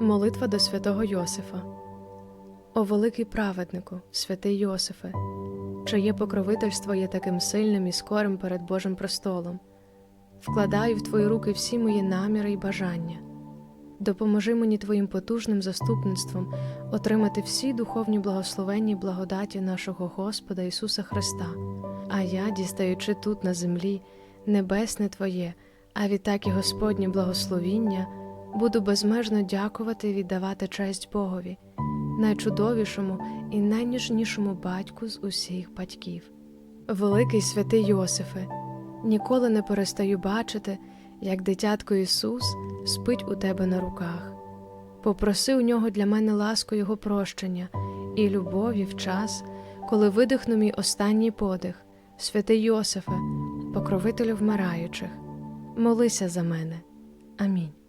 Молитва до святого Йосифа. О великий праведнику, святий Йосифе, чиє покровительство є таким сильним і скорим перед Божим престолом. Вкладаю в твої руки всі мої наміри і бажання. Допоможи мені твоїм потужним заступництвом отримати всі духовні благословенні благодаті нашого Господа Ісуса Христа, а я, дістаючи тут на землі небесне Твоє, а відтак і Господнє благословіння, буду безмежно дякувати і віддавати честь Богові, найчудовішому і найніжнішому батьку з усіх батьків. Великий святий Йосифе, ніколи не перестаю бачити, як дитятко Ісус спить у тебе на руках. Попроси у нього для мене ласку Його прощення і любові в час, коли видихну мій останній подих, святий Йосифе, покровителю вмираючих, молися за мене. Амінь.